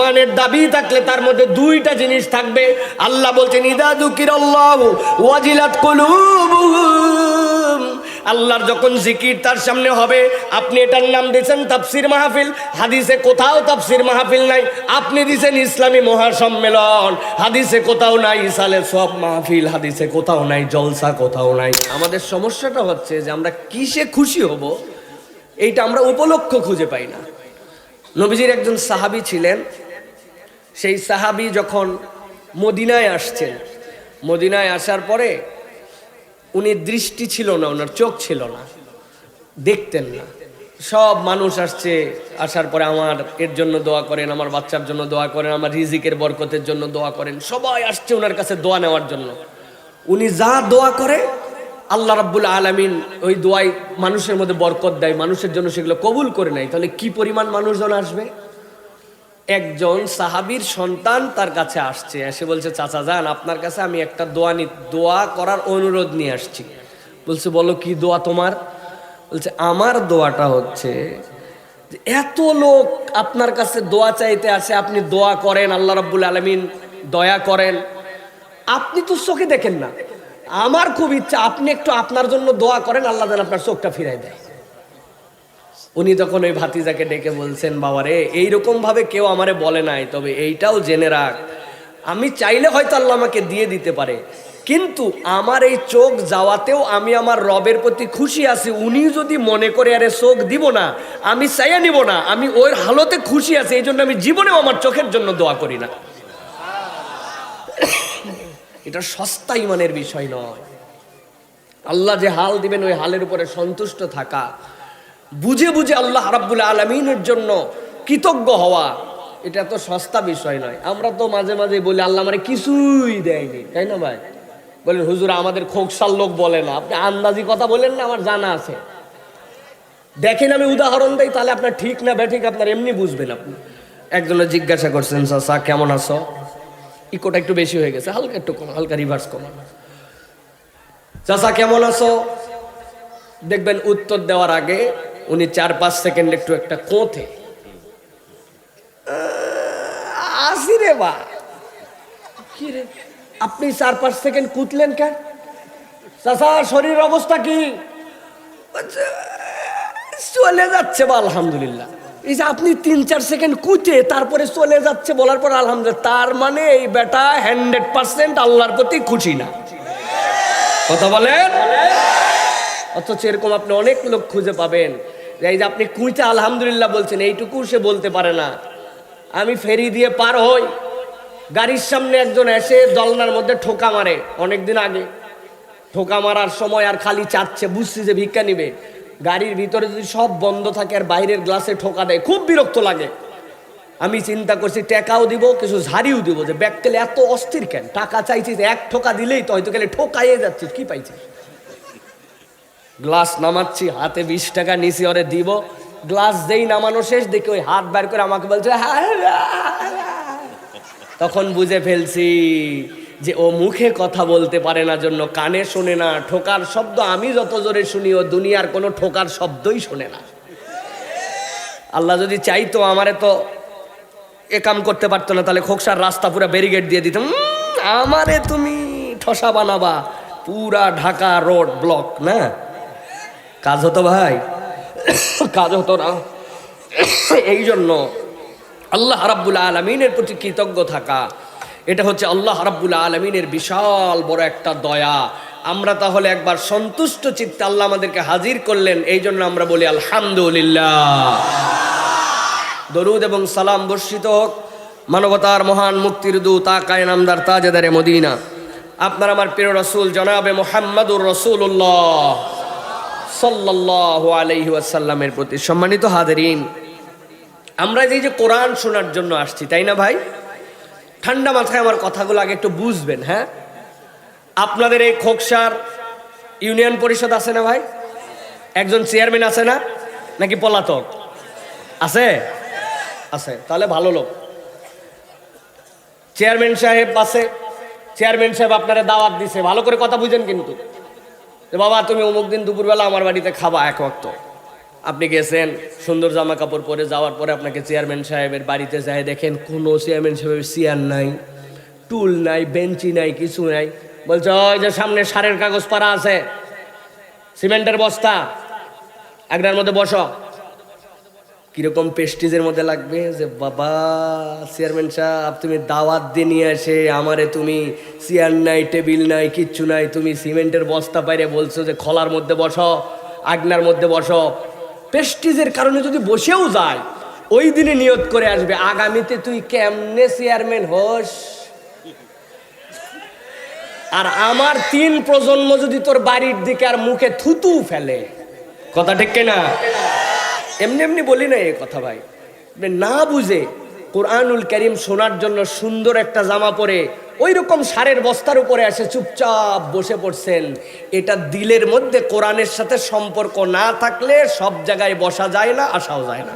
ইমানের দাবি থাকলে তার মধ্যে দুইটা জিনিস থাকবে। আল্লাহ বলছেন, ইদা দুকির আল্লাহ ওয়াজিলাত কুলুবুহুম। আল্লাহর যখন জিকির তার সামনে হবে, আপনি এটার নাম দিয়েছেন তাফসির মাহফিল। হাদিসে কোথাও তাফসির মাহফিল নাই। আপনি দিয়েছেন ইসলামী মহাসম্মেলন। হাদিসে কোথাও নাই ইসালে সব মাহফিল। হাদিসে কোথাও নাই, জলসা কোথাও নাই। আমাদের সমস্যাটা হচ্ছে যে আমরা কিসে খুশি হব, এইটা আমরা উপলক্ষ খুঁজে পাই না। নবীজির একজন সাহাবী ছিলেন সেই সাহাবী যখন মদিনায় আসছেন, মদিনায় আসার পরে উনি দৃষ্টি ছিল না, ওনার চোখ ছিল না, দেখতেন না। সব মানুষ আসছে, আসার পরে আমার এর জন্য দোয়া করেন, আমার বাচ্চার জন্য দোয়া করেন, আমার রিজিকের বরকতের জন্য দোয়া করেন, সবাই আসছে ওনার কাছে দোয়া নেওয়ার জন্য। উনি যা দোয়া করে, আল্লাহ রাব্বুল আলামিন ওই দোয়াই মানুষের মধ্যে বরকত দেয়, মানুষের জন্য সেগুলো কবুল করে নেয়। তাহলে কি পরিমাণ মানুষজন আসবে? একজন সাহাবীর সন্তান তার কাছে আসছে। এসে বলছে, চাচা, যান, আপনার কাছে আমি একটা দোয়া নি, দোয়া করার অনুরোধ নিয়ে আসছি। বলছে, বলো, কি দোয়া তোমার? বলছে, আমার দোয়াটা হচ্ছে এত লোক আপনার কাছে দোয়া চাইতে আসে, আপনি দোয়া করেন, আল্লাহ রাব্বুল আলমিন দয়া করেন। আপনি তো চোখে দেখেন না। আমার খুব ইচ্ছা, আপনি একটু আপনার জন্য দোয়া করেন, আল্লাহ যেন আপনার চোখটা ফিরাই দেয়। উনি তখন ওই ভাতিজাকে ডেকে বলছেন, বাবারে এইরকম ভাবে কেউ আমারে বলে নাই, তবে এইটাও জেনে রাখ। আমি চাইলে হয়তো আল্লাহ আমাকে দিয়ে দিতে পারে, কিন্তু আমার এই চোখ যাওয়াতেও আমি আমার রবের প্রতি খুশি আছি। উনি যদি মনে করে, আরে, চোখ দিব না, আমি চাইয়া নিব না, আমি ওই হালতে খুশি আছি, এই জন্য আমি জীবনেও আমার চোখের জন্য দোয়া করি না। এটা সস্তা ইমানের বিষয় নয়। আল্লাহ যে হাল দিবেন, ওই হালের উপরে সন্তুষ্ট থাকা। বুঝে বুঝে আল্লাহ রাব্বুল আলমিনের জন্য কৃতজ্ঞ হওয়া, এটা তো সস্তা বিষয় নয়। আমরা তো মাঝে মাঝে বলি, আল্লাহ মানে কিছুই দেয়নি, তাই না ভাই? বলেন, হুজুর, আমাদের খোকসাল লোক বলে না। আপনি আন্দাজি কথা বলেন না, আমার জানা আছে। দেখেন আমি উদাহরণ দেই, তাহলে আপনার ঠিক না ব্যাঠিক, আপনার এমনি বুঝবেন আপনি। একজনে জিজ্ঞাসা করছেন চাচা কেমন আছো? ইকোটা একটু বেশি হয়ে গেছে, হালকা একটু কম, হালকা রিভার্স কমান চাচা, কেমন আছো? দেখবেন উত্তর দেওয়ার আগে উনি চার পাঁচ সেকেন্ড একটু একটা কোঁথে। আসি রে বা। রে? আপনি চার পাঁচ সেকেন্ড কুতলেন কেন? চাচা, শরীর অবস্থা কি? চলে যাচ্ছে বা, আলহামদুলিল্লাহ। এই যে আপনি তিন চার সেকেন্ড কুচে, তারপরে চলে যাচ্ছে বলার পর আলহামদুলিল্লাহ, তার মানে এই বেটা হান্ড্রেড পার্সেন্ট আল্লাহর প্রতি খুশি না। কথা বলেন? অথচ এরকম আপনি অনেক লোক খুঁজে পাবেন। এই যে আপনি কুইতে আলহামদুলিল্লাহ বলছেন, এইটুকু সে বলতে পারে না। আমি ফেরি দিয়ে পার হই, গাড়ির সামনে একজন এসে দলনার মধ্যে ঠোকা মারে অনেকদিন আগে। ঠোকা মারার সময় আর খালি চাচ্ছে, বুঝছি যে ভিক্ষা নিবে। গাড়ির ভিতরে যদি সব বন্ধ থাকে আর বাইরের গ্লাসে ঠোকা দেয়, খুব বিরক্ত লাগে। আমি চিন্তা করছি, টাকাও দিব, কিছু ঝাড়িও দিব যে, ব্যাগ এত অস্থির কেন? টাকা চাইছিস, এক ঠোকা দিলেই তো হয়তো গেলে ঠোকাইয়ে যাচ্ছিস, কি পাইছিস? গ্লাস নামাচ্ছি, হাতে বিশ টাকা নিচে ওরে দিব। গ্লাস যেই নামানো শেষ, দেখে ওই হাত বের করে আমাকে বলছে তখন বুঝে ফেলছি যে ও মুখে কথা বলতে পারে না, জন্য কানে শোনে না। ঠোকার শব্দ আমি যত জোরে শুনি, ও দুনিয়ার কোনো ঠোকার শব্দই শোনে না। আল্লাহ যদি চাইতো আমারে তো এ কাম করতে পারতো না, তাহলে খোকসার রাস্তা পুরো ব্যারিগেড দিয়ে দিতাম। আমারে তুমি ঠসা বানাবা, পুরা ঢাকা রোড ব্লক না? কাজ হতো ভাই? কাজ হতো না। এই জন্য আল্লাহ রাব্বুল আলমিনের প্রতি কৃতজ্ঞ থাকা। এটা হচ্ছে আল্লাহ রাব্বুল আলমিনের বিশাল বড় একটা দয়া। আমরা তাহলে একবার সন্তুষ্ট চিত্তে আল্লাহ আমাদেরকে হাজির করলেন, এই জন্য আমরা বলি আলহামদুলিল্লাহ। দরুদ এবং সালাম বর্ষিত হোক। মানবতার মহান মুক্তির দূত আকায় নামদার তাজেদারে মদিনা। আপনার আমার প্রিয় রসুল জনাবে মোহাম্মদুর রসুল্লাহ সাল্লাহ প্রতি সম্মানিত হাজারিন, আমরা যে যে কোরআন শোনার জন্য আসছি, তাই না ভাই? ঠান্ডা মাথায় আমার কথাগুলো আগে একটু বুঝবেন হ্যাঁ? আপনাদের এই খোকসার ইউনিয়ন পরিষদ আছে না ভাই? একজন চেয়ারম্যান আছে না? নাকি পলাতক? আছে? আছে, তাহলে ভালো লোক। চেয়ারম্যান সাহেব আছে, চেয়ারম্যান সাহেব আপনারা দাওয়াত দিছে, ভালো করে কথা বুঝেন কিন্তু। যে বাবা, তুমি অমুক দিন দুপুরবেলা আমার বাড়িতে খাবা এক অক্ত আপনি গেছেন, সুন্দর জামা কাপড় পরে যাওয়ার পরে আপনাকে চেয়ারম্যান সাহেবের বাড়িতে যায় দেখেন, কোনো চেয়ারম্যান সাহেবের চেয়ার নাই, টুল নাই, বেঞ্চি নাই, কিছু নাই। বলছে, ওই যে সামনে সারের কাগজ পারা আছে, সিমেন্টের বস্তা, একটার মধ্যে বসো। কীরকম পেস্টিজের মধ্যে লাগবে? যে বাবা চেয়ারম্যান সাহেব, তুমি দাওয়াত দিয়ে নিয়ে আসে আমারে তুমি চেয়ার নাই টেবিল নাই, কিচ্ছু নাই, তুমি সিমেন্টের বস্তা পাইরে বলছো যে খলার মধ্যে বসো আগনার মধ্যে বসো। পেস্টিজের কারণে যদি বসেও যায়, ওই দিনে নিয়ত করে আসবে, আগামীতে তুই কেমনে চেয়ারম্যান হোস? আর আমার তিন প্রজন্ম যদি তোর বাড়ির দিকে আর মুখে থুতু ফেলে, কথা ঠিক না এমনি এমনি বলি না এই কথা ভাই। না বুঝে কোরআনুল করিম শোনার জন্য সুন্দর একটা জামা পরে ওই রকম সারের বস্তার উপরে এসে চুপচাপ বসে পড়ছেন, এটা দিলের মধ্যে কোরআনের সাথে সম্পর্ক না থাকলে সব জায়গায় বসা যায় না, আসাও যায় না।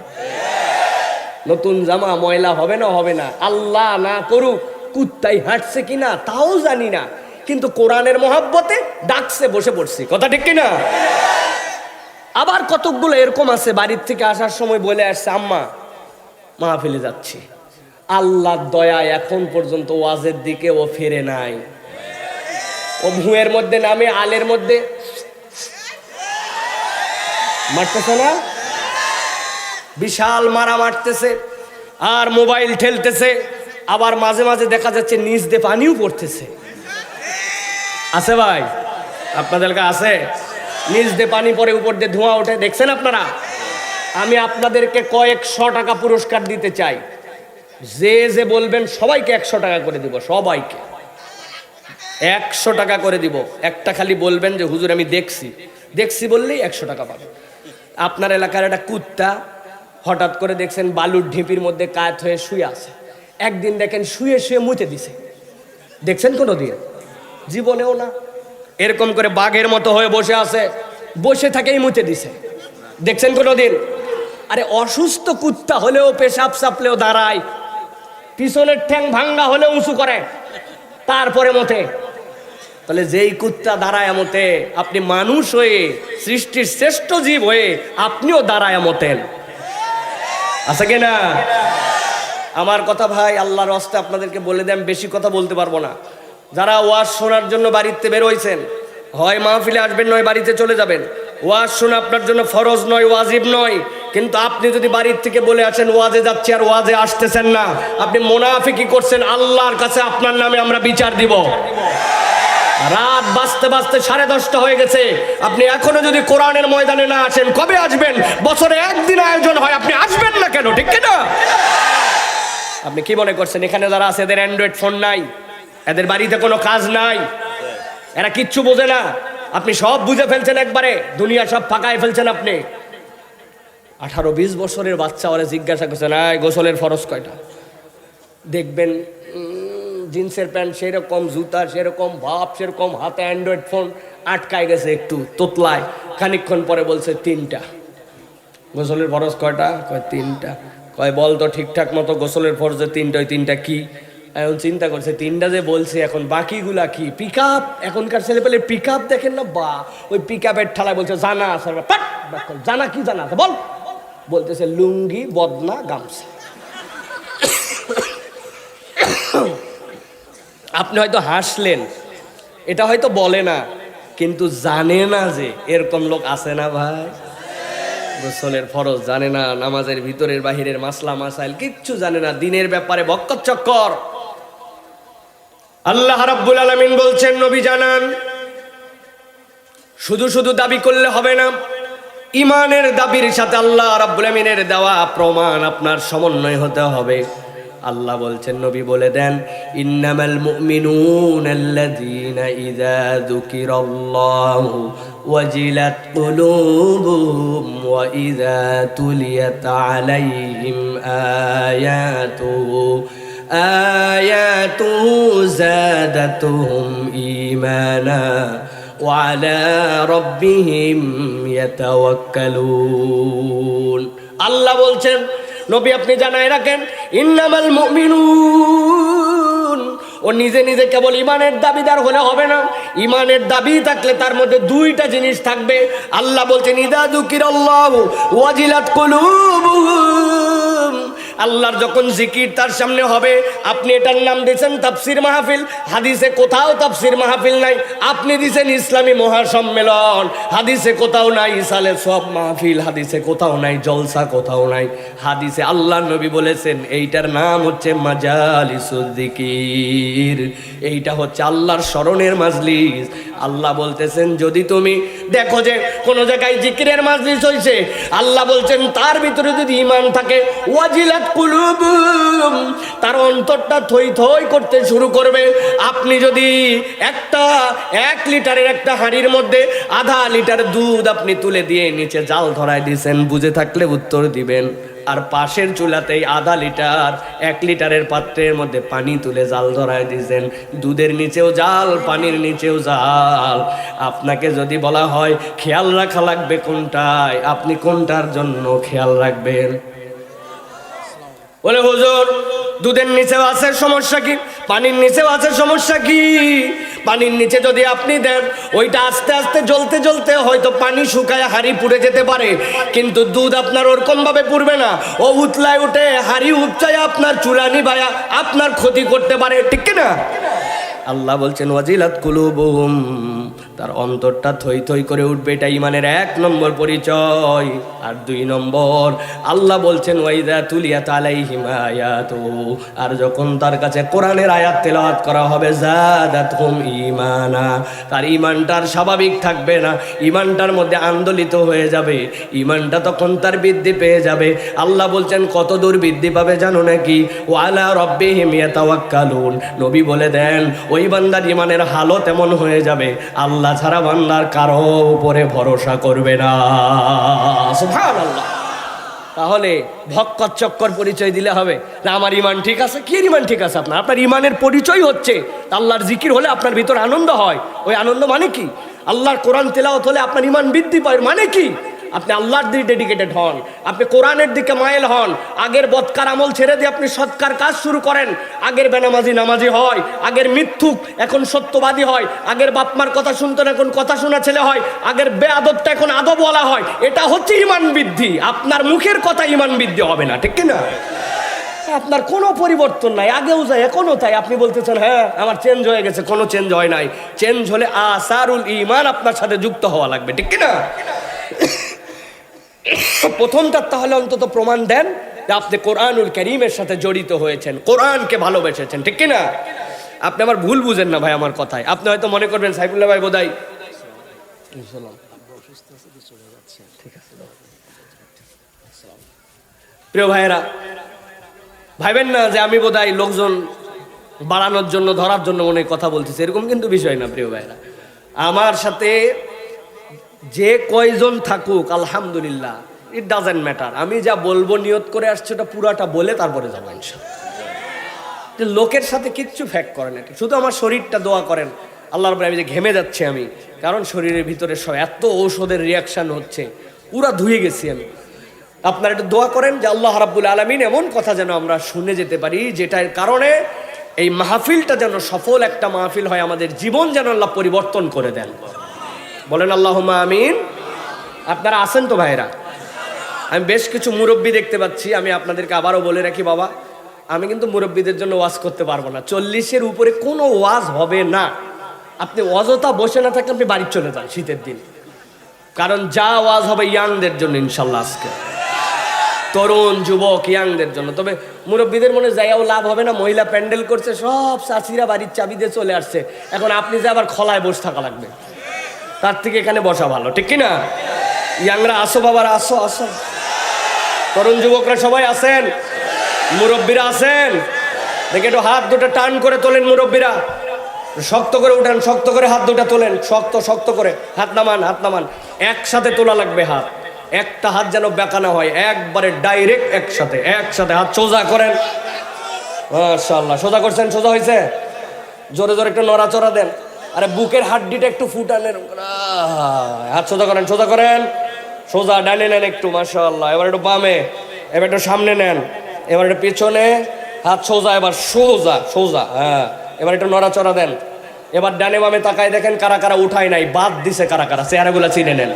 নতুন জামা, ময়লা হবে না হবে না। আল্লাহ না করুক, কুত্তাই হাঁটছে কিনা তাও জানি না। কিন্তু কোরআনের মহাব্বতে ডাকছে, বসে পড়ছি। কথা ঠিক কিনা? আবার কতকগুলো এরকম আছে, বাড়ির থেকে আসার সময় বলে আসছে, আম্মা, মাহফিলে যাচ্ছি। আল্লাহর দয়া এখন পর্যন্ত ওয়াজের দিকে ও ফেরে নাই। ও ভুঁয়ের মধ্যে নামে, আলের মধ্যে। মারতেছে না? বিশাল মারা মারতেছে, আর মোবাইল ঠেলতেছে, আবার মাঝে মাঝে দেখা যাচ্ছে নিচ দিয়ে পানিও পড়তেছে। আছে ভাই? আপনাদের কাছে আছে? নিচ দিয়ে পানি পরে, উপর দিয়ে ধোঁয়া ওঠে। দেখছেন আপনারা? আমি আপনাদেরকে কয়েকশো টাকা পুরস্কার দিতে চাই। যে যে বলবেন, সবাইকে একশো টাকা করে দিব, সবাইকে। একশো টাকা করে দিব। একটা খালি বলবেন যে, হুজুর, আমি দেখছি। দেখছি বললেই একশো টাকা পাবেন। আপনার এলাকার একটা কুত্তা হঠাৎ করে দেখছেন, বালুর ঢিপির মধ্যে কাত হয়ে শুয়ে আছে। একদিন দেখেন, শুয়ে শুয়ে মুতে দিছে। দেখছেন কোনো দিন জীবনেও না। এরকম করে বাঘের মতো হয়ে বসে আছে। বসে থাকেই মুতে দিছে। দেখছেন কোনো দিন আরে অসুস্থ কুত্তা হলেও পেশাব সাপলেও দাঁড়ায়। পিছনের ঠ্যাং ভাঙ্গা হলেও উঁচু করে। তারপরে মতে তাহলে যেই কুত্তা দাঁড়ায় মতে আপনি মানুষ হয়ে, সৃষ্টির শ্রেষ্ঠ জীব হয়ে, আপনিও দাঁড়ায় মতেন আছে কি না আমার কথা ভাই, আল্লাহর হস্তে আপনাদেরকে বলে দেন, বেশি কথা বলতে পারব না। যারা ওয়াজ শোনার জন্য বাড়িতে বের হয়েছেন হয় মাহফিলে আসবেন, নয় বাড়িতে চলে যাবেন। ওয়াজ শোনা আপনার জন্য ফরজ নয়, ওয়াজিব নয়। কিন্তু আপনি যদি বাড়ির থেকে বলে আসেন, ওয়াজে যাচ্ছি আর ওয়াজে আসতেছেন না, আপনি মোনাফি মোনাফিকি করছেন, আল্লাহর কাছে আপনার নামে আমরা বিচার দিব। রাত বাঁচতে বাঁচতে সাড়ে দশটা হয়ে গেছে। আপনি এখনও যদি কোরআনের ময়দানে না আসেন, কবে আসবেন? বছরে একদিন আয়োজন হয়, আপনি আসবেন না কেন, ঠিক না আপনি কি মনে করছেন, এখানে যারা আছে, এদের অ্যান্ড্রয়েড ফোন নাই? এদের বাড়িতে কোনো কাজ নাই। এরা কিচ্ছু বোঝে না। আপনি সব বুঝে ফেলছেন একবারে। দুনিয়া সব ফাঁকায় ফেলছেন আপনি। আঠারো বিশ বছরের বাচ্চা ওরা জিজ্ঞাসা করছে না গোসলের ফরজ কয়টা? দেখবেন জিন্সের প্যান্ট সেরকম, জুতা সেরকম ভাব সেরকম, হাতে অ্যান্ড্রয়েড ফোন আটকায় গেছে একটু, তোতলায়। খানিকক্ষণ পরে বলছে, তিনটা। গোসলের ফরজ কয়টা? কয় তিনটা। কয়, বল তো ঠিকঠাক মতো, গোসলের ফরজে তিনটা ওই তিনটা কি? এখন চিন্তা করছে, তিনটা যে বলছে এখন, বাকিগুলা কি? পিক আপ এখনকার ছেলে পেলে পিক আপ দেখেন না? বা, ওই পিক আপের ঠালায় বলছে, জানা আছে। জানা কি জানা বল। বলতেছে, লুঙ্গি, বদনা, গামছা। আপনি হয়তো হাসলেন, এটা হয়তো বলে না, কিন্তু জানে না যে এরকম লোক আছে না ভাই। গোসলের ফরজ জানে না, নামাজের ভিতরের বাহিরের মাসলা, মাসাইল, কিচ্ছু জানে না। দিনের ব্যাপারে বক্কর চক্কর আল্লাহ রাব্বুল আলামিন বলছেন, নবী জানান, শুধু শুধু দাবি করলে হবে না ইমানের দাবির সাথে আল্লাহ রাব্বুল আমিনের দেওয়া প্রমাণ আপনার সমন্বয় হতে হবে। আল্লাহ বলছেন, নবী বলে দেন, ইন্নামাল মুমিনুন আল্লাযীনা ইযা যুকিরাল্লাহু ওয়াজিলাত কুলুবুহুম ওয়া ইযা তুলিয়াত আলাইহিম আয়াতুহু آياته زادتهم إيمانا وعلى ربهم يتوكلون আল্লাহ বলছেন নবী আপনি জানাই রাখেন ইন্নামাল মুমিনুন ও নিজে নিজে কেবল ইমানের দাবিদার হলে হবে না ইমানের দাবি থাকলে তার মধ্যে দুইটা জিনিস থাকবে আল্লাহ বলছেন ইদা দুকির আল্লাহ ওয়াজিলাত কুলুবুহুম আল্লাহর যখন জিকির তার সামনে হবে, আপনি এটার নাম দিয়েছেন তাফসির মাহফিল। হাদিসে কোথাও তাফসির মাহফিল নাই। আপনি দিয়েছেন ইসলামী মহাসম্মেলন। হাদিসে কোথাও নাই ইসালে সব মাহফিল, হাদিসে কোথাও নাই জলসা কোথাও নাই। হাদিসে আল্লাহ নবী বলেছেন, এইটার নাম হচ্ছে মাজালিসুদ্দিকির এইটা হচ্ছে আল্লাহর স্মরণের মাজলিস। আল্লাহ বলতেছেন, যদি তুমি দেখো যে কোনো জায়গায় জিকিরের মাজলিস হয়েছে আল্লাহ বলছেন, তার ভিতরে যদি ইমান থাকে কুলুবুম তার অন্তরটা থই থই করতে শুরু করবে। আপনি যদি একটা, এক লিটারের একটা হাঁড়ির মধ্যে আধা লিটার দুধ আপনি তুলে দিয়ে নিচে জাল ধরায় দিয়েছেন, বুঝে থাকলে উত্তর দিবেন। আর পাশের চুলাতেই আধা লিটার, এক লিটারের পাত্রের মধ্যে পানি তুলে জাল ধরায় দিয়েছেন। দুধের নিচেও জাল, পানির নিচেও জাল। আপনাকে যদি বলা হয়, খেয়াল রাখা লাগবে কোনটায়? আপনি কোনটার জন্য খেয়াল রাখবেন? বলে, হুজুর, দুধের নিচেও আছে সমস্যা কি? পানির নিচেও আছে সমস্যা কি? পানির নিচে যদি আপনি দেন, ওইটা আস্তে আস্তে জ্বলতে জ্বলতে হয়তো পানি শুকায় হাড়ি পুড়ে যেতে পারে। কিন্তু দুধ আপনার ওরকম ভাবে পুড়বে না। ও উতলায় উঠে হাড়ি উপচায় আপনার চুলানি ভায়া আপনার ক্ষতি করতে পারে। ঠিক না আল্লাহ বলছেন, ওয়াজিলাত কুলুবুহুম। তার অন্তরটা থই থই করে উঠবে, এটা ইমানের এক নম্বর পরিচয়। আর দুই নম্বর, আল্লাহ বলছেন, ওয়াইদা তুলিয়া তালাই আয়াতু। আর যখন তার কাছে কোরআনের আয়াত তেলাওয়াত করা হবে, জাদাতহুম ইমানা তার ইমানটার স্বাভাবিক থাকবে না। ইমানটার মধ্যে আন্দোলিত হয়ে যাবে। ইমানটা তখন তার বৃদ্ধি পেয়ে যাবে। আল্লাহ বলছেন কত দূর বৃদ্ধি পাবে জানো নাকি? ওয়ালা রব্বিহিম ইয়াতাওয়াক্কালুন। নবী বলে দেন, ওই বান্দার ইমানের হালত এমন হয়ে যাবে। আল্লাহ ছাড়া বান্দার কারও উপরে ভরসা করবে না। আল্লাহ তাহলে ভক্কর চক্কর পরিচয় দিলে হবে। না, আমার ইমান ঠিক আছে? কি ইমান ঠিক আছে আপনার? আপনার ইমানের পরিচয় হচ্ছে, আল্লাহর জিকির হলে আপনার ভিতর আনন্দ হয়। ওই আনন্দ মানে কি? আল্লাহর কোরআন তেলাওত হলে আপনার ইমান বৃদ্ধি পায় মানে কি? আপনি আল্লাহর দিকে ডেডিকেটেড হন। আপনি কোরআনের দিকে মায়েল হন। আগের বৎকার আমল ছেড়ে দিয়ে আপনি সৎকার কাজ শুরু করেন। আগের বেনামাজি নামাজি হয়, আগের মিথ্যুক এখন সত্যবাদী হয়, আগের বাপমার কথা শুনতেন এখন কথা শোনা ছেলে হয়, আগের বেআদবটা এখন আদব বলা হয়। এটা হচ্ছে ইমান বৃদ্ধি। আপনার মুখের কথা ইমান বৃদ্ধি হবে না, ঠিক কি না আপনার কোনো পরিবর্তন নাই, আগেও যায়, এখনও তাই। আপনি বলতেছেন হ্যাঁ আমার চেঞ্জ হয়ে গেছে, কোনো চেঞ্জ হয় নাই। চেঞ্জ হলে আসারুল ইমান আপনার সাথে যুক্ত হওয়া লাগবে, ঠিক কি না প্রথমটার তাহলে অন্তত প্রমাণ দেন যে আপনি কোরআনুল করিমের সাথে জড়িত হয়েছেন, কোরআনকে ভালোবেসেছেন, ঠিক কি না আপনি আমার ভুল বুঝেন না ভাই আমার কথায়। আপনি হয়তো মনে করবেন, সাইফুল্লাহ ভাই বোধহয় প্রিয় ভাইয়েরা, ভাইবেন না যে আমি বোধহয় লোকজন বাড়ানোর জন্য, ধরার জন্য মনে কথা বলতেছি, এরকম কিন্তু বিষয় না, প্রিয় ভাইয়েরা। আমার সাথে যে কয়জন থাকুক, আলহামদুলিল্লাহ ইট ডাজেন্ট ম্যাটার আমি যা বলব, নিয়ত করে আসছি, ওটা পুরাটা বলে তারপরে যাব ইনশাল্লাহ লোকের সাথে কিচ্ছু ফ্যাক করেন এটা শুধু আমার শরীরটা দোয়া করেন। আল্লাহর আমি যে ঘেমে যাচ্ছি আমি, কারণ শরীরের ভিতরে সব এত ঔষধের রিয়াকশান হচ্ছে। পুরা ধুয়ে গেছি আমি। আপনারা একটু দোয়া করেন যে আল্লাহ রাব্বুল আলমিন এমন কথা যেন আমরা শুনে যেতে পারি, যেটার কারণে এই মাহফিলটা যেন সফল একটা মাহফিল হয়, আমাদের জীবন যেন আল্লাহ পরিবর্তন করে দেন। বলেন আল্লাহ আমিন। আপনারা আছেন তো ভাইরা আমি বেশ কিছু মুরব্বী দেখতে পাচ্ছি, আমি আপনাদেরকে আবারও বলে রাখি বাবা, আমি কিন্তু মুরব্বীদের জন্য ওয়াজ করতে পারব না। চল্লিশের উপরে কোনো ওয়াজ হবে না। আপনি অযথা বসে না থাকলে আপনি বাড়ি চলে যান শীতের দিন। কারণ যা ওয়াজ হবে ইয়াংদের জন্য ইনশাল্লাহ আজকে। তরুণ, যুবক, ইয়াংদের জন্য। তবে মুরব্বীদের মনে যাইয়াও লাভ হবে না, মহিলা প্যান্ডেল করছে, সব চাষিরা বাড়ির চাবি দিয়ে চলে আসছে। এখন আপনি যে আবার খলায় বসে থাকা লাগবে। তার থেকে এখানে বসা ভালো, ঠিক কি না ইয়াংরা, আসো বাবার, আসো আসো। তরুণ যুবকরা সবাই আছেন? মুরব্বীরা আছেন? দেখে একটু হাত দুটো টান করে তোলেন মুরব্বীরা। শক্ত করে উঠান, শক্ত করে হাত দুটা তোলেন। শক্ত শক্ত করে। হাত নামান হাত নামান। একসাথে তোলা লাগবে হাত। একটা হাত যেন বেঁকানো হয়, একবারে ডাইরেক্ট একসাথে একসাথে হাত সোজা করেন। সোজা করছেন, সোজা হয়েছে জোরে জোরে একটু নড়াচড়া দেন। আরে বুকের হাড্ডিটা একটু ফুটানেন হাত সোজা করেন সোজা করেন। সোজা ডানে নেন একটু, মাশাআল্লাহ। এবার একটু বামে, এবার একটু সামনে নেন। এবার একটু পেছনে, হাত সোজা, এবার সোজা সোজা হ্যাঁ। এবার একটু নড়াচড়া দেন। এবার ডানে বামে তাকায় দেখেন কারা কারা উঠায় নাই, বাদ দিছে কারা কারা, চেহারাগুলো চিনে নেন।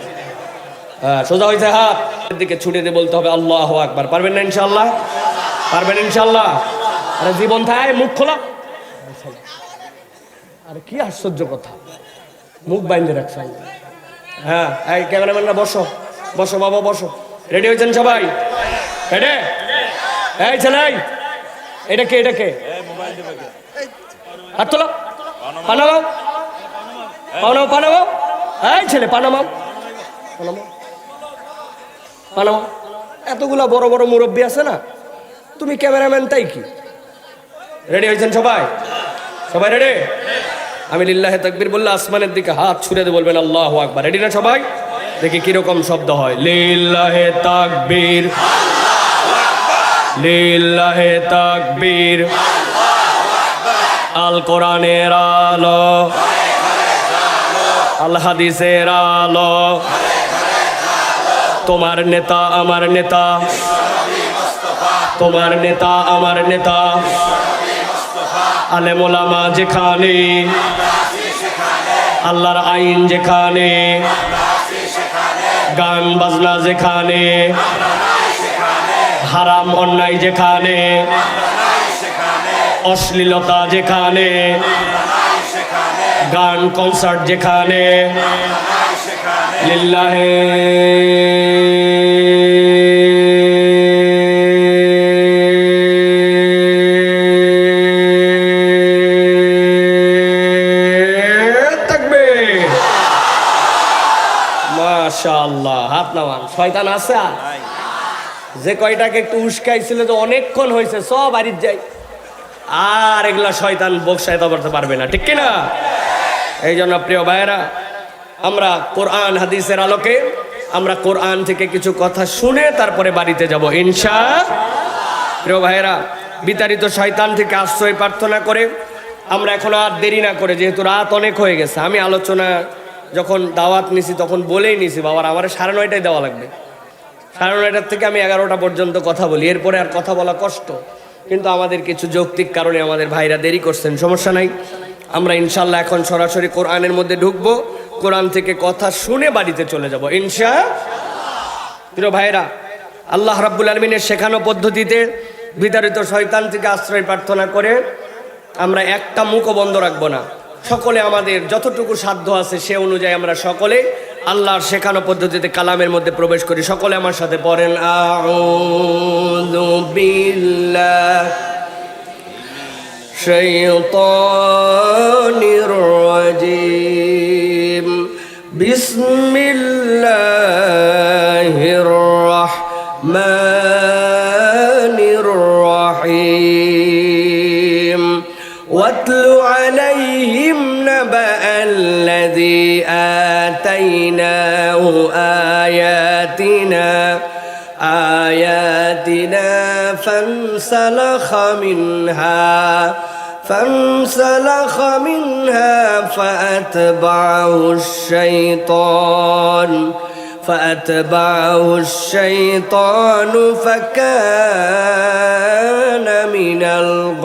হ্যাঁ সোজা হয়েছে হাত। দিকে ছুটে দিয়ে বলতে হবে, আল্লাহ আকবার। পারবেন না ইনশাল্লাহ পারবেন ইনশাল্লাহ আরে জীবন থায়, মুখ খোলা। আরে কি আশ্চর্য কথা। মুখ বাইন্ধে রাখছে হ্যাঁ এই ক্যামেরাম্যানরা বসো। বসো, বাবা, বসো। রেডি হয়েছেন সবাই? রেডি এই ছেলে এই। এটা কে এটা কে? হাত তোলো। পানামাও। পানাও পানামাও। এই ছেলে, পানামাও। পানামাও। এতগুলা বড় বড় মুরব্বী আছে না? তুমি ক্যামেরাম্যান, তাই কি? রেডি হয়েছেন সবাই? সবাই রেডি আমি লিল্লাহে তাকবীর বললে আসমানের দিকে হাত ছুড়ে দিয়ে বলবেন, আল্লাহ আকবার। রেডি না সবাই? দেখি কীরকম শব্দ হয়। লিল্লাহে তাকবীর। লিল্লাহে তাকবীর। আল কোরআনের আলো। আল হাদিসের আলো। তোমার নেতা আমার নেতা। তোমার নেতা আমার নেতা। আলেমোলামা যেখানে, আল্লাহর আইন যেখানে, গান বাজনা যেখানে, হারাম অন্যায় যেখানে, অশ্লীলতা যেখানে, গান কনসার্ট যেখানে, লিল্লাহে মাশাআল্লাহ হাত নামান। শয়তান আছে আর? যে কয়টাকে একটু উস্কাইছিল যে অনেকক্ষণ হয়েছে সব বাড়ির যাই। আর এগুলা শয়তান বকশায়তা করতে পারবে না ঠিক কিনা? এই জন্য প্রিয় ভাইয়েরা আমরা কোরআন হাদিসের আলোকে আমরা কোরআন থেকে কিছু কথা শুনে তারপরে বাড়িতে যাব ইনশা প্রিয় ভাইয়েরা বিতাড়িত শয়তান থেকে আশ্রয় প্রার্থনা করে আমরা এখন আর দেরি না করে যেহেতু রাত অনেক হয়ে গেছে আমি আলোচনা যখন দাওয়াত নিছি, তখন বলেই নিছি, বাবার, আমার সাড়ে নয়টায় দেওয়া লাগবে। সাড়ে নয়টার থেকে আমি এগারোটা পর্যন্ত কথা বলি। এরপরে আর কথা বলা কষ্ট। কিন্তু আমাদের কিছু যৌক্তিক কারণে আমাদের ভাইরা দেরি করছেন। সমস্যা নাই। আমরা ইনশাল্লাহ এখন সরাসরি কোরআনের মধ্যে ঢুকবো। কোরআন থেকে কথা শুনে বাড়িতে চলে যাব। ইনশা প্রিয় ভাইরা আল্লাহ রাব্বুল আলমিনের শেখানো পদ্ধতিতে বিতাড়িত শয়তান থেকে আশ্রয় প্রার্থনা করে আমরা একটা মুখও বন্ধ রাখব না। সকলে আমাদের যতটুকু সাধ্য আছে সে অনুযায়ী আমরা সকলে আল্লাহর শেখানো পদ্ধতিতে কালামের মধ্যে প্রবেশ করি। সকলে আমার সাথে পড়েন বিস্মিল্লা হির রহমান آتيناه آياتنا آياتنا فانسلخ منها فانسلخ منها فأتبعه الشيطان فأتبعه الشيطان فكان من الغاوين.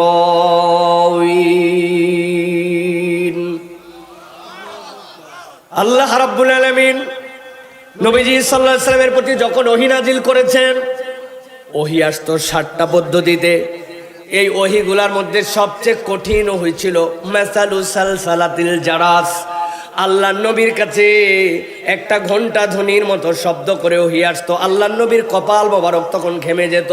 আল্লাহ রাব্বুল আলামিন নবীজি আলাইহি সাল্লামের প্রতি যখন ওহী নাজিল করেছেন, ওহী আসতো ষাটটা পদ্ধতিতে। এই ওহিগুলার মধ্যে সবচেয়ে কঠিন ওহি ছিল মেসালু সালসালাতিল জারাস। আল্লাহ নবীর কাছে একটা ঘণ্টা ধ্বনির মতো শব্দ করে ওহি আসতো। আল্লাহ নবীর কপাল মোবারক তখন ঘেমে যেত।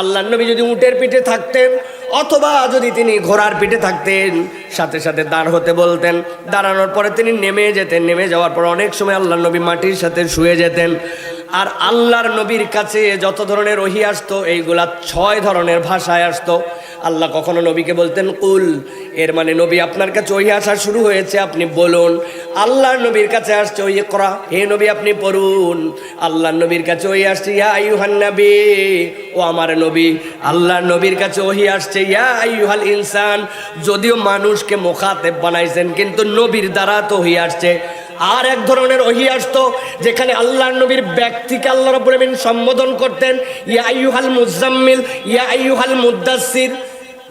আল্লাহ নবী যদি উটের পিঠে থাকতেন অথবা যদি তিনি ঘোড়ার পিঠে থাকতেন, সাথে সাথে দাঁড় হতে বলতেন। দাঁড়ানোর পরে তিনি নেমে যেতেন, নেমে যাওয়ার পর অনেক সময় আল্লাহ নবী মাটির সাথে শুয়ে যেতেন। আর আল্লাহর নবীর কাছে যত ধরনের ওহি আসতো, এইগুলা ছয় ধরনের ভাষায় আসতো। আল্লাহ কখনো নবীকে বলতেন, কুল। এর মানে নবী আপনার কাছে ওহি আসা শুরু হয়েছে, আপনি বলুন। আল্লাহর নবীর কাছে আসছে ওই করা হে নবী, আপনি পড়ুন। আল্লাহর নবীর কাছে ওই আসছে, ইয়া আইয়ুহান নবী। ও আমার নবী, আল্লাহর নবীর কাছে ওহি আসছে, ইয়া আইয়ুহাল ইনসান। যদিও মানুষকে মোখাতেব বানাইছেন, কিন্তু নবীর দ্বারা তো ওহি আসছে। আর এক ধরনের ওহি আসতো, যেখানে আল্লাহ নবীর ব্যক্তিকে আল্লাহ রব্বুল সম্বোধন করতেন, ইয়া আইয়ুহাল মুজাম্মিল ইয়া আইয়ুহাল মুদ্দাসসির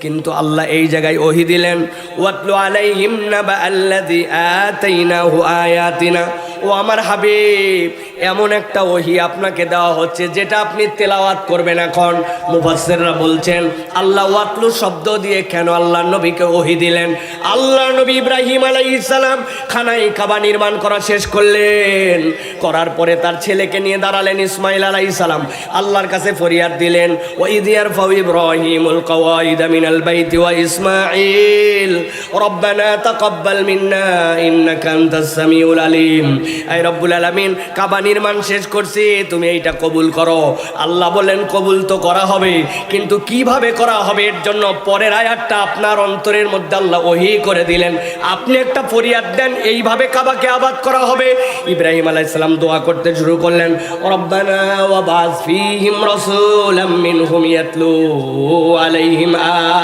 কিন্তু আল্লাহ এই জায়গায় ওহি দিলেন, ওয়াতলু আলাইহিম নাবা আল্লাযী আতাইনাহু আয়াতিনা। ও আমার হাবিব, এমন একটা ওহি আপনাকে দেওয়া হচ্ছে যেটা আপনি তেলাওয়াত করবেন এখন। মুফাসসিররা বলছেন, আল্লাহ ওয়াতলু শব্দ দিয়ে কেন আল্লাহ নবীকে ওহি দিলেন? আল্লাহ নবী ইব্রাহিম আলাইহিস সালাম খানাই কাবা নির্মাণ করা শেষ করলেন। করার পরে তার ছেলেকে নিয়ে দাঁড়ালেন ইসমাইল আলাইহিস সালাম। আল্লাহর কাছে ফরিয়াদ দিলেন ওয়াইদিয়ার ফাউ ইব্রাহিমুল কওয়াইদ মিনাল বাইতি ওয়া ইসমাঈল। রব্বানা তাকাব্বাল মিন্না ইন্নাকা আনতাস সামিউল আলিম। আই রব্বুল আলামিন, কাবা নির্মাণ শেষ করছি, তুমি এইটা কবুল করো। আল্লাহ বলেন, কবুল তো করা হবে, কিন্তু কীভাবে করা হবে এর জন্য পরের আয়াতটা আপনার অন্তরের মধ্যে আল্লাহ ওহি করে দিলেন। আপনি একটা ফরিয়াদ দেন, এইভাবে কাবাকে আবাদ করা হবে। ইব্রাহিম আলাইহিস সালাম দোয়া করতে শুরু করলেন ইয়াতলু আলাইহিম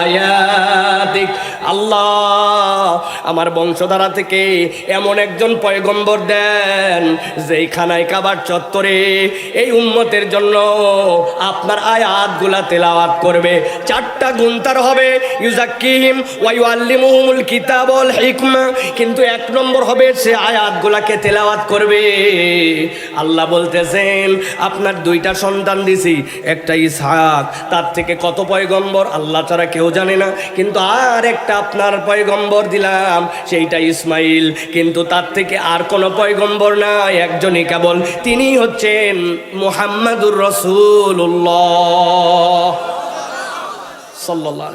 আয়াতিক। আল্লাহ, আমার বংশধারা থেকে এমন একজন পয়গম্বর দেন যেই খানায় কাবার চত্বরে এই উম্মতের জন্য আপনার আয়াতগুলা তেলাওয়াত করবে। চারটা গুণ তার হবে ইউজাক্কিহিম ওয়া ইউআল্লিমুহুমুল কিতাব ওয়াল হিকমা। কিন্তু এক নম্বর হবে, সে আয়াতগুলাকে তেলাওয়াত করবে। আল্লাহ বলতেছেন, আপনার দুইটা সন্তান দিছি, একটা ইসহাক, তার থেকে কত পয়গম্বর? আল্লাহ ছাড়া কেউ জানে না। কিন্তু আর একটা আপনার পয়গম্বর দিলাম সেইটা ইসমাইল। কিন্তু তার থেকে আর কোনো পয়গম্বর নাই, একজনই কেবল। তিনি হচ্ছেন মুহাম্মাদুর রসুল্লাহ সাল্লাহ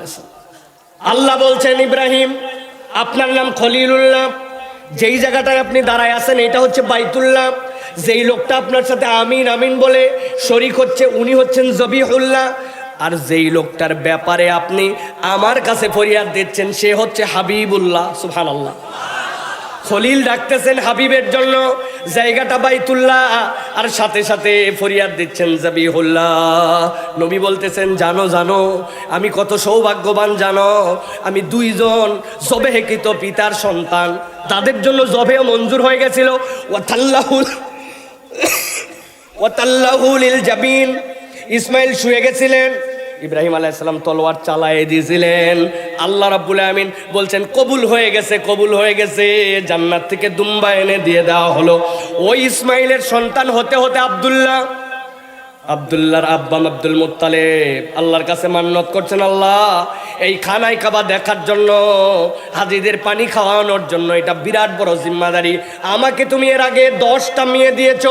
আল্লাহ বলছেন, ইব্রাহিম, আপনার নাম খলিলুল্লাহ। যেই জায়গাটায় আপনি দাঁড়ায় আছেন, এটা হচ্ছে বাইতুল্লাহ। যেই লোকটা আপনার সাথে আমিন আমিন বলে শরিক হচ্ছে, উনি হচ্ছেন জবিহুল্লাহ। আর যেই লোকটার ব্যাপারে আপনি আমার কাছে ফরিয়াদ দিচ্ছেন, সে হচ্ছে হাবিবুল্লাহ সুহান আল্লাহ খলিল ডাকতেছেন হাবিবের জন্য, জায়গাটা বাইতুল্লাহ, আর সাথে সাথে ফরিয়াদ দিচ্ছেন জাবিহুল্লাহ। নবী বলতেছেন, জানো জানো, আমি কত সৌভাগ্যবান, জানো, আমি দুইজন জবেহেকৃত পিতার সন্তান, তাদের জন্য জবেও মঞ্জুর হয়ে গেছিল। ওয়াতাল্লাহুল ওয়াতাল্লাহুল জাবিন, ইসমাইল শুয়ে গেছিলেন ইব্রাহিম আলাইসালাম তলোয়ার চালায় দিয়েছিলেন। আল্লাহ রাব্বুল আমিন বলছেন, কবুল হয়ে গেছে, কবুল হয়ে গেছে। জান্নাত থেকে দুম্বা এনে দিয়ে দেওয়া হলো। ওই ইসমাইলের সন্তান হতে হতে আব্দুল্লাহ আব্দুল্লাহর আব্বাম আব্দুল মুত্তালেব। আল্লাহর কাছে মান্নত করছেন আল্লাহ, এই খানাই খাবার দেখার জন্য, হাজিদের পানি খাওয়ানোর জন্য, এটা বিরাট বড় জিম্মাদারি। আমাকে তুমি এর আগে দশটা মেয়ে দিয়েছ,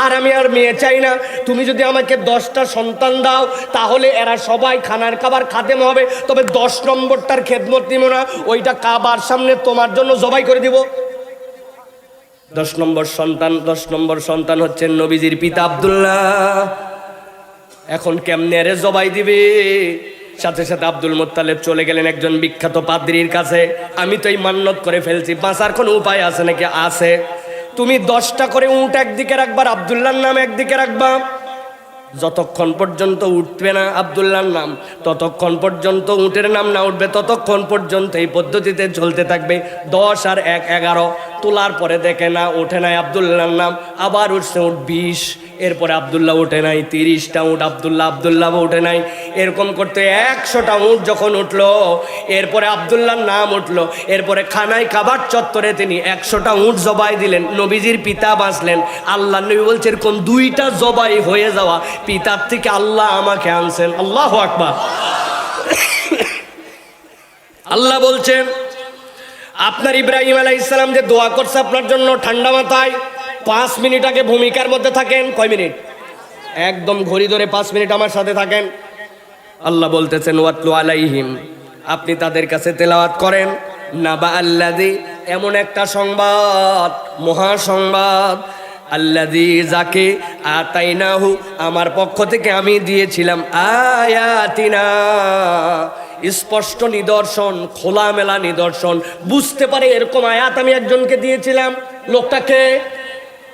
আর আমি আর মেয়ে চাই না। তুমি যদি আমাকে দশটা সন্তান দাও, তাহলে এরা সবাই খানার কাবার খাদেম হবে। তবে দশ নম্বরটার খেদমত নিব না, ওইটা কাবার সামনে তোমার জন্য জবাই করে দিব। দশ নম্বর সন্তান, দশ নম্বর সন্তান হচ্ছেন নবীজির পিতা আব্দুল্লাহ। এখন কেমনে রে জবাই দিবে? সাথে সাথে আব্দুল মোত্তালেব চলে গেলেন একজন বিখ্যাত পাদ্রির কাছে। আমি তো এই মান্যত করে ফেলছি, বাঁচার কোনো উপায় আছে নাকি? আছে। তুমি দশটা করে উঁট একদিকে রাখবার আবদুল্লার নাম একদিকে রাখবা। যতক্ষণ পর্যন্ত উঠবে না আবদুল্লার নাম, ততক্ষণ পর্যন্ত উটের নাম না উঠবে, ততক্ষণ পর্যন্ত এই পদ্ধতিতে চলতে থাকবে। দশ আর এক, এগারো। তোলার পরে দেখে না, ওঠে নাই আবদুল্লার নাম, আবার উঠছে উঠ বিশ, এরপরে আবদুল্লাহ উঠে নাই তিরিশটা উঠ, আবদুল্লাহ আবদুল্লাহ উঠে নাই। এরকম করতে একশোটা উঠ যখন উঠল, এরপরে আবদুল্লাহর নাম উঠল, এরপরে খানায় খাবার চত্বরে তিনি একশোটা উঠ জবাই দিলেন, নবীজির পিতা বাঁচলেন। আল্লাহ নবী বলছে, এরকম দুইটা জবাই হয়ে যাওয়া, পিতার থেকে আল্লাহ আমাকে আনছেন। আল্লাহ আকবার। আল্লাহ বলছেন আপনার ইব্রাহিম আলাহ ইসলাম যে দোয়া করছে আপনার জন্য ঠান্ডা মাথায়, পাঁচ মিনিট আগে ভূমিকার মধ্যে থাকেন, কয় মিনিট? একদম ঘড়ি ধরে পাঁচ মিনিট আমার সাথে থাকেন। আল্লাহ বলতেছেন, ওয়াতলু আলাইহিম। আপনি তাদের কাছে তেলাওয়াত করেন, নাবা আল্লাদি এমন একটা সংবাদ মহা সংবাদ আল্লাদি যাকে আতাইনাহু আমার পক্ষ থেকে আমি দিয়েছিলাম আয়াতিনা। স্পষ্ট নিদর্শন, খোলামেলা নিদর্শন। বুঝতে পারে এরকম আয়াত আমি একজনকে দিয়েছিলাম। লোকটাকে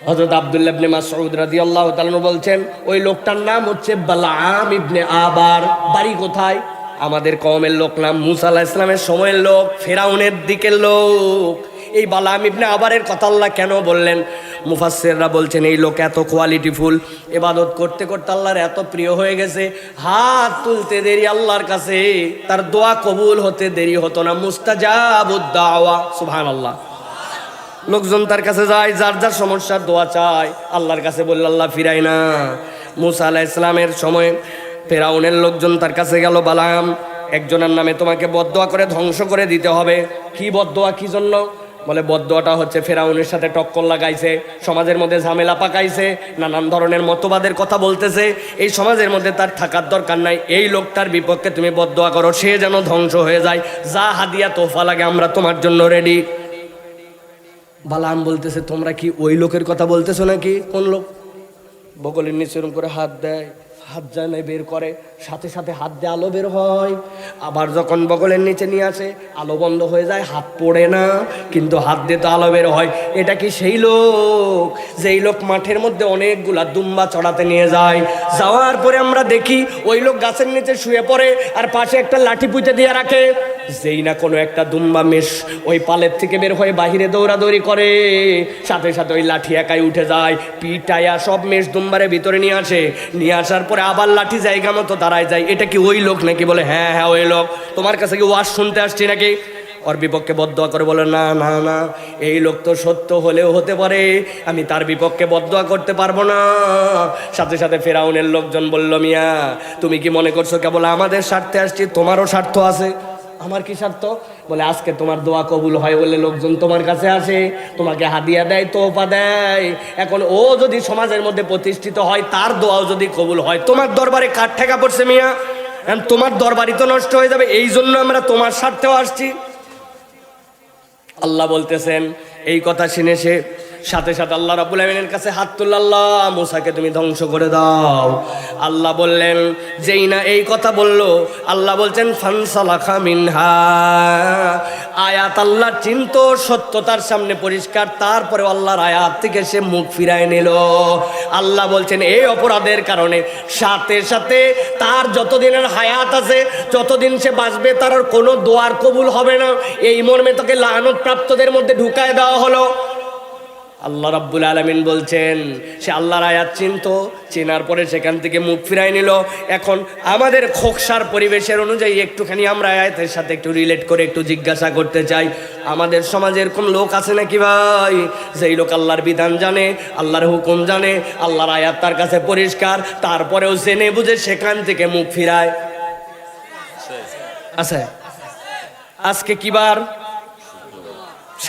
হজরত আবদুল্লাহ ইবনে মাসউদ রাদিয়াল্লাহু তাআলা বলছেন, ওই লোকটার নাম হচ্ছে বালাম ইবনে আবার। বাড়ি কোথায়? আমাদের কওমের লোক নাম মুসা আলাইহিস ইসলামের সময়ের লোক, ফেরাউনের দিকের লোক। এই বালাম ইবনে আবারের কথা আল্লাহ কেন বললেন? মুফাসসিররা বলছেন, এই লোক এত কোয়ালিটিফুল এবাদত করতে করতে আল্লাহর এত প্রিয় হয়ে গেছে। হাত তুলতে দেরি আল্লাহর কাছে, তার দোয়া কবুল হতে দেরি হতো না। মুস্তাজাবুদ দাওয়া সুবহানাল্লাহ। লোকজন তার কাছে যায়, যার যার সমস্যার দোয়া চায়, আল্লাহর কাছে বলল, আল্লাহ ফিরাই না। মুসা আলাহ ইসলামের সময় ফেরাউনের লোকজন তার কাছে গেল, বালাম, একজনের নামে তোমাকে বদদোয়া করে ধ্বংস করে দিতে হবে। কি বদদোয়া, কি জন্য? বলে বদদোয়াটা হচ্ছে ফেরাউনের সাথে টক্কর লাগাইছে, সমাজের মধ্যে ঝামেলা পাকাইছে, নানান ধরনের মতবাদের কথা বলতেছে। এই সমাজের মধ্যে তার থাকার দরকার নাই, এই লোকটার বিপক্ষে তুমি বদদোয়া করো, সে যেন ধ্বংস হয়ে যায়। যা হাদিয়া তোফা লাগে, আমরা তোমার জন্য রেডি বালাম বলতেছে, তোমরা কি ওই লোকের কথা বলতেছো নাকি? কোন লোক? বগলের নিচে করে হাত দেয়। হাত জানে বের করে, সাথে সাথে হাত দিয়ে আলো বের হয়। আবার যখন বগলের নিচে নিয়ে আসে, আলো বন্ধ হয়ে যায়, হাত পড়ে না, কিন্তু হাত দিয়ে তো আলো বের হয়। এটা কি সেই লোক? যেই লোক মাঠের মধ্যে অনেকগুলা দুম্বা চড়াতে নিয়ে যায়। যাওয়ার পরে আমরা দেখি, ওই লোক গাছের নিচে শুয়ে পড়ে আর পাশে একটা লাঠি পুঁতে দিয়ে রাখে। যেই না কোনো একটা দুম্বা মেষ ওই পালের থেকে বের হয়ে বাহিরে দৌড়াদৌড়ি করে। সাথে সাথে ওই লাঠি একাই উঠে যায়, পিটাইয়া সব মেষ দুম্বারে ভিতরে নিয়ে আসে। নিয়ে আসার পরে আবার লাঠি জায়গা মতো দাঁড়ায় যায়। এটা কি ওই লোক নাকি? বলে হ্যাঁ হ্যাঁ ওই লোক। তোমার কাছে কি ওয়াজ শুনতে আসছি নাকি? ওর বিপক্ষে বদয়া করে বলে, না না না, এই লোক তো সত্য হলেও হতে পারে। আমি তার বিপক্ষে বদয়া করতে পারব না। সাথে সাথে ফেরাউনের লোকজন বলল, মিয়া, তুমি কি মনে করছ কেবল আমাদের স্বার্থে আসছি? তোমারও স্বার্থ আছে। আমার কি স্বার্থ? বলে, আজকে তোমার দোয়া কবুল হয় বলে লোকজন তোমার কাছে আসে। তোমাকে হাদিয়া দেয় তোপা দেয়। এখন ও যদি সমাজের মধ্যে প্রতিষ্ঠিত হয়, তার দোয়াও যদি কবুল হয়, তোমার দরবারে কাঠ ঠেকা পড়ছে মিয়া? তোমার দরবারই তো নষ্ট হয়ে যাবে, এই জন্য আমরা তোমার স্বার্থেও আসছি। আল্লাহ বলতেছেন, এই কথা শুনে সে সাথে সাথে আল্লাহ রাবুল আলমিনের কাছে হাত তুলল, আল্লাহ মুসাকে তুমি ধ্বংস করে দাও। আল্লাহ বললেন, যেই না এই কথা বলল, আল্লাহ বলছেন, ফানসালাখা মিনহা। আয়াত আল্লাহ চিন্ত, সত্যতার সামনে পরিষ্কার তারপরে আল্লাহর আয়াত থেকে সে মুখ ফিরায় নিল। আল্লাহ বলছেন, এই অপরাধের কারণে সাথে সাথে তার যতদিনের হায়াত আছে, যতদিন সে বাঁচবে, তার কোনো দোয়ার কবুল হবে না। এই মর্মে তোকে লানত প্রাপ্তদের মধ্যে ঢুকায় দেওয়া হলো। আল্লাহ রাব্বুল আলমিন বলছেন, সে আল্লাহর আয়াত চিনত, চেনার পরে সেখান থেকে মুখ ফিরাই নিল। এখন আমাদের খোকসার পরিবেশের অনুযায়ী একটুখানি আমরা আয়াতের সাথে একটু রিলেট করে একটু জিজ্ঞাসা করতে চাই। আমাদের সমাজে এরকম লোক আছে নাকি ভাই? যেই লোক আল্লাহর বিধান জানে, আল্লাহর হুকুম জানে, আল্লাহর আয়াত তার কাছে পরিষ্কার, তারপরেও জেনে বুঝে সেখান থেকে মুখ ফিরায়। আছে? আজকে কিবার